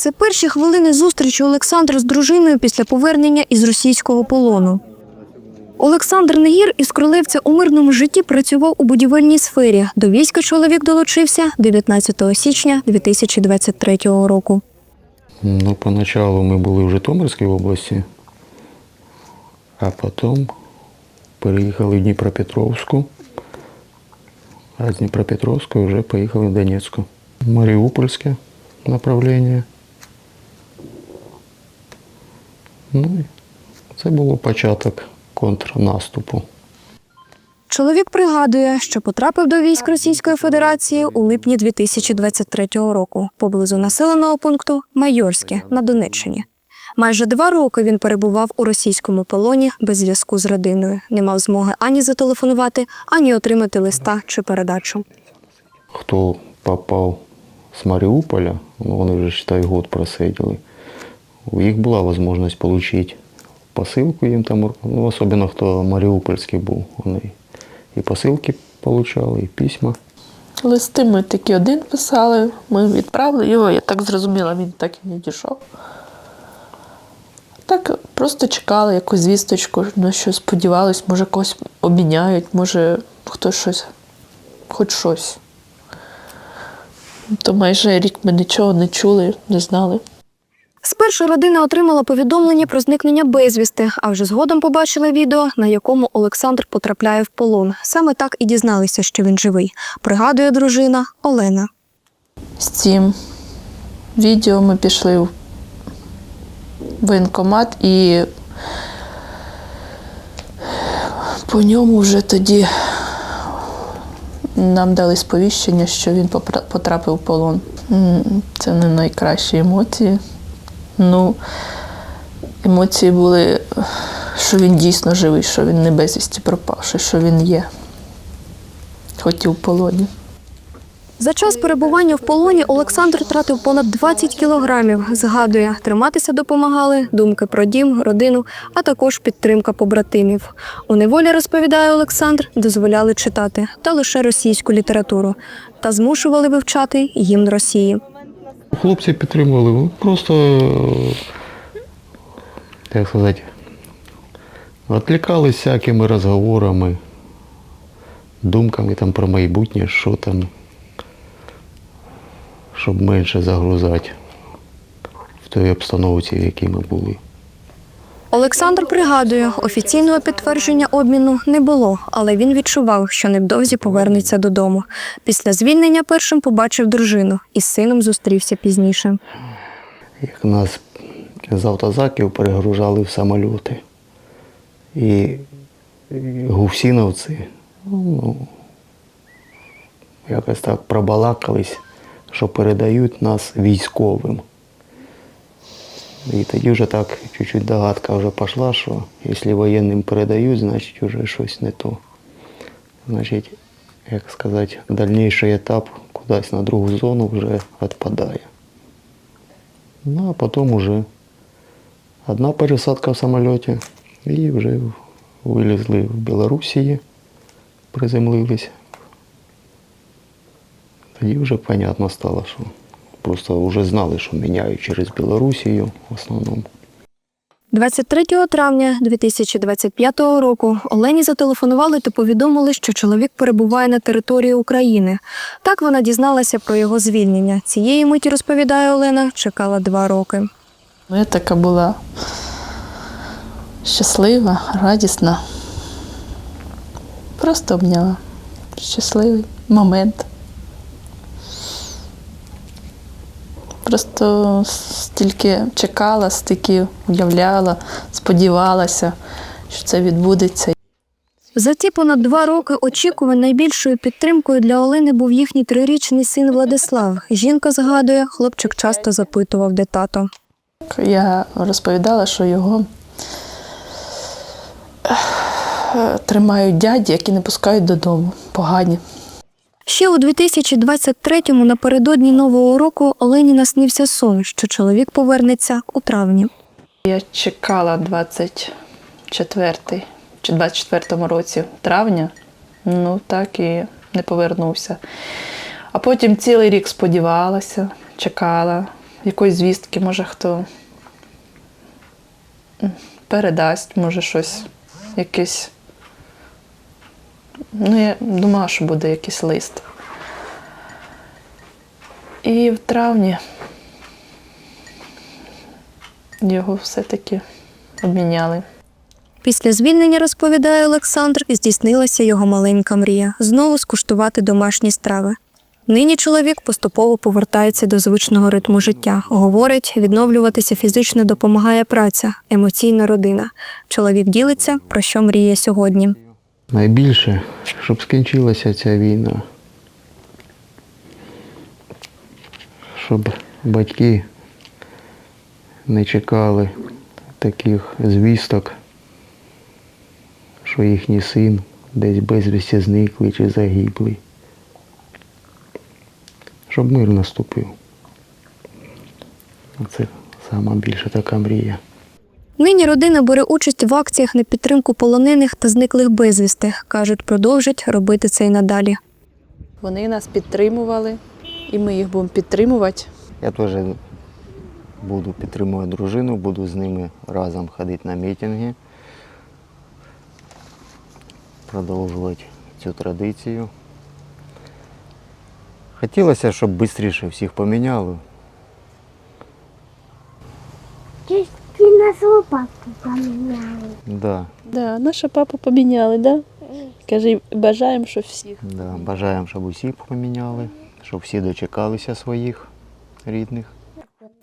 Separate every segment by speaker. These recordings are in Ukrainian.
Speaker 1: Це перші хвилини зустрічі Олександра з дружиною після повернення із російського полону. Олександр Негір із Кролевця у мирному житті працював у будівельній сфері. До війська чоловік долучився 19 січня 2023 року.
Speaker 2: Ну, поначалу ми були в Житомирській області, а потім переїхали в Дніпропетровську, а з Дніпропетровської вже поїхали в Донецьку. Маріупольське направлення. Ну, це було початок контрнаступу.
Speaker 1: Чоловік пригадує, що потрапив до військ Російської Федерації у липні 2023 року поблизу населеного пункту Майорське на Донеччині. Майже два роки він перебував у російському полоні без зв'язку з родиною, не мав змоги ані зателефонувати, ані отримати листа чи передачу.
Speaker 2: Хто попав з Маріуполя, ну, вони вже, считай, год просиділи, у них була можливість отримати посилку їм там, ну, особливо хто Маріупольський був, вони і посилки отримали, і письма.
Speaker 3: Листи ми такі один писали, ми відправили його, я так зрозуміла, він так і не дійшов. Так просто чекали якусь звісточку, на що сподівались, може когось обміняють, може хтось щось, хоч щось. То майже рік ми нічого не чули, не знали.
Speaker 1: Спершу родина отримала повідомлення про зникнення безвісти, а вже згодом побачили відео, на якому Олександр потрапляє в полон. Саме так і дізналися, що він живий. Пригадує дружина Олена.
Speaker 3: З цим відео ми пішли в воєнкомат і по ньому вже тоді нам дали сповіщення, що він потрапив в полон. Це не найкращі емоції. Ну, емоції були, що він дійсно живий, що він не безвісті пропавший, що він є, хоч і в полоні.
Speaker 1: За час перебування в полоні Олександр втратив понад 20 кілограмів. Згадує, триматися допомагали думки про дім, родину, а також підтримка побратимів. У неволі розповідає Олександр, дозволяли читати та лише російську літературу та змушували вивчати гімн Росії.
Speaker 2: Хлопці підтримували, ну, просто, е, як сказати, відлікалися всякими розговорами, думками там про майбутнє, що там, щоб менше загрузати в той обстановці, в якій ми були.
Speaker 1: Олександр пригадує, офіційного підтвердження обміну не було, але він відчував, що невдовзі повернеться додому. Після звільнення першим побачив дружину і з сином зустрівся пізніше.
Speaker 2: Як нас з автозаків перегружали в самольоти. І і гусіновці, ну, якось так пробалакались, що передають нас військовим. І тоді вже так чуть-чуть догадка вже пішла, що якщо воєнним передають, значить вже щось не то. Значить, як сказати, дальніший етап кудись на другу зону вже відпадає. Ну, а потім уже одна пересадка в самоліті і вже вилізли в Білорусі, приземлились. Тоді вже понятно стало, що Просто вже знали, що міняють через Білорусію в основному.
Speaker 1: 23 травня 2025 року Олені зателефонували та повідомили, що чоловік перебуває на території України. Так вона дізналася про його звільнення. Цієї миті, розповідає Олена, чекала два роки.
Speaker 3: Ну, Я така була щаслива, радісна. Просто обняла. Щасливий момент. Просто стільки чекала, стільки уявляла, сподівалася, що це відбудеться.
Speaker 1: За ті понад два роки очікувань найбільшою підтримкою для Олени був їхній трирічний син Владислав. Жінка згадує, хлопчик часто запитував, де тато.
Speaker 3: Я розповідала, що його е, тримають дяді, які не пускають додому. Погані.
Speaker 1: Ще у 2023-му напередодні нового року Олені наснився сон, що чоловік повернеться у травні.
Speaker 3: Я чекала 24 чи 24-му році травня, ну так і не повернувся. А потім цілий рік сподівалася, чекала, якоїсь звістки, може хто передасть, може щось, якесь. Ну, я думала, що буде якийсь лист. І в травні його все-таки обміняли.
Speaker 1: Після звільнення, розповідає Олександр, здійснилася його маленька мрія знову скуштувати домашні страви. Нині чоловік поступово повертається до звичного ритму життя. Говорить, відновлюватися фізично допомагає праця, емоційна родина. Чоловік ділиться, про що мріє сьогодні.
Speaker 2: Найбільше, щоб скінчилася ця війна. Щоб батьки не чекали таких звісток, що їхній син десь безвісті зниклий чи загиблий. Щоб мир наступив. Це сама більша така мрія.
Speaker 1: Нині родина бере участь в акціях на підтримку полонених та зниклих безвісти. кажуть, продовжать робити це й надалі.
Speaker 3: Вони нас підтримували, і ми їх будемо підтримувати.
Speaker 2: Я теж буду підтримувати дружину, буду з ними разом ходити на мітинги, продовжувати цю традицію. Хотілося, щоб швидше всіх поміняли.
Speaker 4: Нашого папу поміняли.
Speaker 2: Да,
Speaker 3: Да, наша папу поміняли, да? Каже, бажаємо, щоб всіх.
Speaker 2: да. Бажаємо, щоб усі поміняли, щоб всі дочекалися своїх рідних.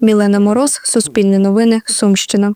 Speaker 1: Мілена Мороз, Суспільне новини, Сумщина.